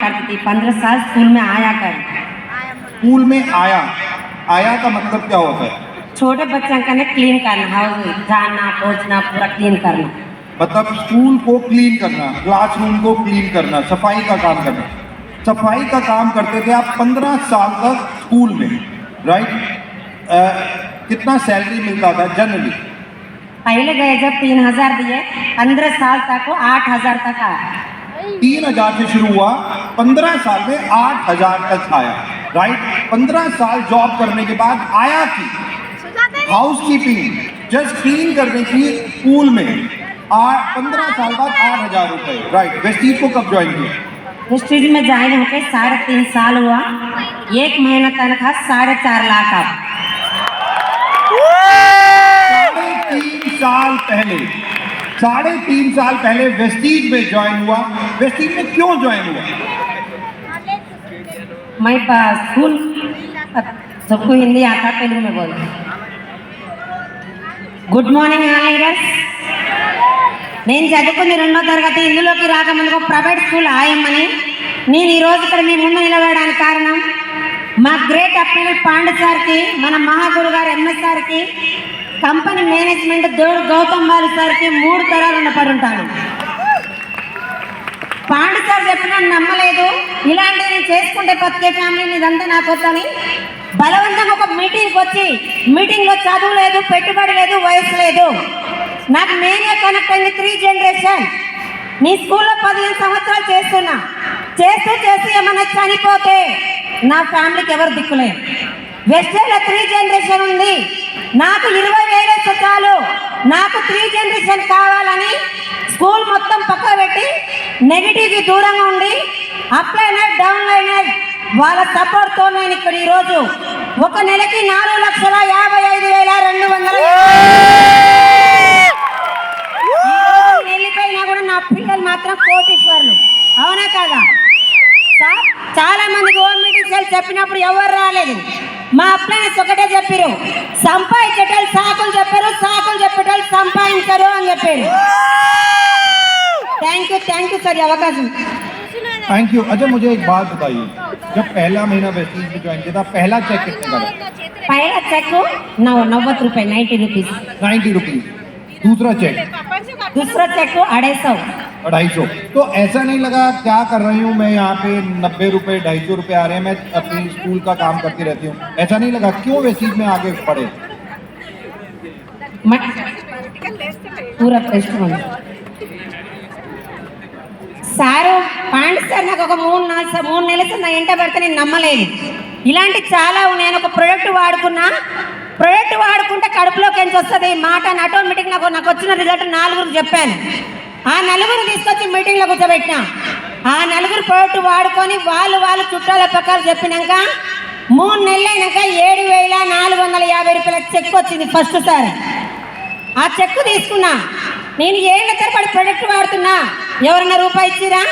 करती थी। पंद्रह साल स्कूल में आया कर। स्कूल में आया। आया का मतलब क्या होता है? छोटे बच्चों का ने क्लीन करना हाउस झाड़ना पोछना पूरा क्लीन करना। मतलब स्कूल को क्लीन करना क्लासरूम को क्लीन करना सफ़ाई का काम करना। सफ़ाई का काम करते थे आप पंद्रह साल तक स्कूल में राइट अ, कितना सैलरी मिलता था जनरली पहले गए जब तीन हज़ार दिए पंद्रह साल तक वो आठ हज़ार तक आया। तीन हज़ार से शुरू हुआ पंद्रह साल में आठ हज़ार तक आया राइट पंद्रह साल जॉब करने के बाद आया की हाउस कीपिंग जस्ट क्लीन करने की स्कूल में। आठ पंद्रह साल बाद आठ हज़ार रुपए राइट वेस्टीज को कब ज्वाइन किया? स्टेज में ज्वाइन होकर साढ़े तीन साल हुआ। एक महीना तनख्वाह साढ़े चार लाख अब साढ़े तीन साल पहले। साढ़े तीन साल पहले वेस्टीज में ज्वाइन हुआ वेस्टीज में क्यों ज्वाइन हुआ मैं ब- स्कूल सबको हिंदी आता तेलुगु में बोलती గుడ్ మార్నింగ్ ఆల్ లీడర్స్ నేను చదువుకుంది రెండో తరగతి ఇందులోకి రాకముందుకు ప్రైవేట్ స్కూల్ ఆయమ్మని నేను ఈరోజు ఇక్కడ మీ ముందు నిలబడడానికి కారణం మా గ్రేట్ అప్పీల్ పాండు సార్కి మన మహాగురు గారు ఎంఎస్ సార్కి కంపెనీ మేనేజ్మెంట్ దేవుడు గౌతమ్ వారి సార్కి మూడు తరాలు ఉండపడి ఉంటాను. పాండు సార్ చెప్పిన నమ్మలేదు. ఇలాంటివి నేను చేసుకుంటే బతికే ఫ్యామిలీని ఇదంతా నాకు వద్దని బలవంతంగా ఒక మీటింగ్కి వచ్చి మీటింగ్లో చదువు లేదు పెట్టుబడి లేదు వయసు లేదు. నాకు నేనే కనెక్ట్ అయింది త్రీ జనరేషన్. నీ స్కూల్లో పదిహేను సంవత్సరాలు చేస్తున్నా. చేస్తూ చేస్తూ ఏమైనా చనిపోతే నా ఫ్యామిలీకి ఎవరు దిక్కులేదు వెస్టేలో త్రీ జనరేషన్ ఉంది. నాకు ఇరవై చాలు నాకు త్రీ జనరేషన్ కావాలని స్కూల్ మొత్తం పక్క పెట్టి నెగిటివ్కి దూరంగా ఉండి అప్లైన్ డౌన్లైనర్ వాళ్ళ సపోర్ట్తో నేను ఇక్కడ ఈరోజు ఒక నెలకి నాలుగు లక్షల యాభై ఐదు వేల రెండు వందల thank you thank you sir अवकाश थैंक यू अच्छा मुझे एक बात बताइए। जब पहला महीना वेस्टर्न में ज्वाइन किया था पहला चेक कितना था? पहला चेक नौ नब्बे रुपए नाइन्टी रुपीज़ नाइन्टी रुपीज़ दूसरा चेक दूसरा चेक को अढ़ाई सौ। अढ़ाई सौ तो ऐसा नहीं लगा क्या कर रही हूँ मैं यहाँ पे नब्बे रुपए ढाई सौ रुपए आ रहे हैं मैं अपनी स्कूल का काम करती रहती हूँ ऐसा नहीं लगा क्यों वेस्टीज में आगे पढ़े మ- పూర టెస్ట్ ఉంది సారు పాండి సార్ నాకు ఒక మూడు నాలుగు సా- మూడు నెలల సార్ నా ఇంట పడితే నేను నమ్మలేదు ఇలాంటి చాలా ఉన్నాయి. నేను ఒక ప్రోడక్ట్ వాడుకున్నా ప్రోడక్ట్ వాడుకుంటే కడుపులోకి ఎంత వస్తుంది ఈ మాట అని ఆటోమేటిక్ నాకు నాకు వచ్చిన రిజల్ట్ నాలుగురికి చెప్పాను ఆ నలుగురు తీసుకొచ్చి మీటింగ్లో కూర్చోబెట్టినా. ఆ నలుగురు ప్రోడక్ట్ వాడుకొని వాళ్ళు వాళ్ళు చుట్టాల ప్రకారం చెప్పినాక మూడు నెలలు అయినాక ఏడు వేల నాలుగు వందల యాభై రూపాయల చెక్ వచ్చింది ఫస్ట్ సారి. ఆ చెక్కు తీసుకున్నా. నేను ఏళ్ళ తరబడి ప్రొడక్ట్ వాడుతున్నా. ఎవరన్నా రూపాయి ఇచ్చిరా?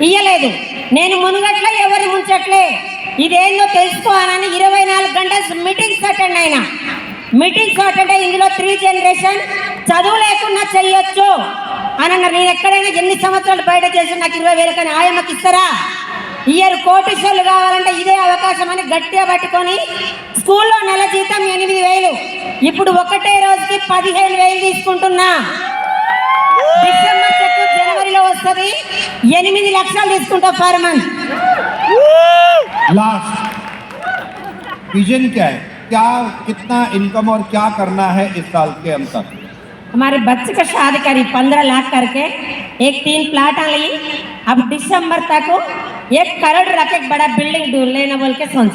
ఇయ్యలేదు. నేను మునుగట్లే ఎవరు ముంచట్లే. ఇదేందో తెలుసుకోవాలని ఇరవై నాలుగు గంటల మీటింగ్స్ అటెండ్ అయినా. మీటింగ్స్ అటెండ్ అయ్యి ఇందులో త్రీ జనరేషన్ చదువు లేకుండా చెయ్యొచ్చు అని అన్నారు నేను ఎక్కడైనా ఎన్ని సంవత్సరాలు బయట చేసి నాకు ఇరవై వేలు కానీ ఆయమ్మకి ఇస్తారా ఇయర్ కోటిషన్లు కావాలంటే ఇదే అవకాశం అని గట్టిగా పట్టుకొని స్కూల్లో నెల జీతం ఎనిమిది వేలు ఇప్పుడు ఒకటే రోజుకి పదిహేను వేలు తీసుకుంటున్నా డిసెంబర్ చెక్ జనవరిలో వస్తుంది ఎనిమిది లక్షలు తీసుకుంటా పర్ మంత్ लास्ट विजन क्या है क्या कितना इनकम और क्या करना है इस साल के अंत तक हमारे बच्चे का शादी करी पंद्रह लाख करके। एक तीन प्लाट ली अब दिसंबर तक एक करोड़ रख एक बड़ा बिल्डिंग दूर लेना बोल के सोच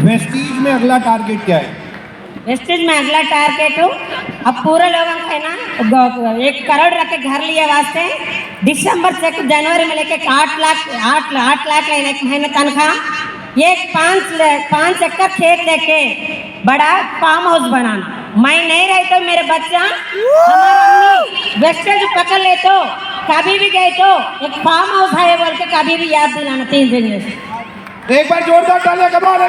वेस्टीज में अगला टारगेट क्या है? वेस्टेज में अगला टारगेट हूँ। अब पूरे लोगों का है ना एक करोड़ रख के घर लिए वास्ते दिसंबर से जनवरी में लेके आठ लाख आठ आठ लाख लेना एक महीने तनख्वाह। एक पाँच पाँच चक्कर खेत लेके बड़ा फार्म हाउस बनाना। मैं नहीं रही तो मेरे बच्चा, हमारा अम्मी पकड़ ले तो कभी भी गए तो एक फार्म हाउस है बोल के कभी भी याद दिलाना तीन दिन में। एक बार जोरदार तालियाँ कमाल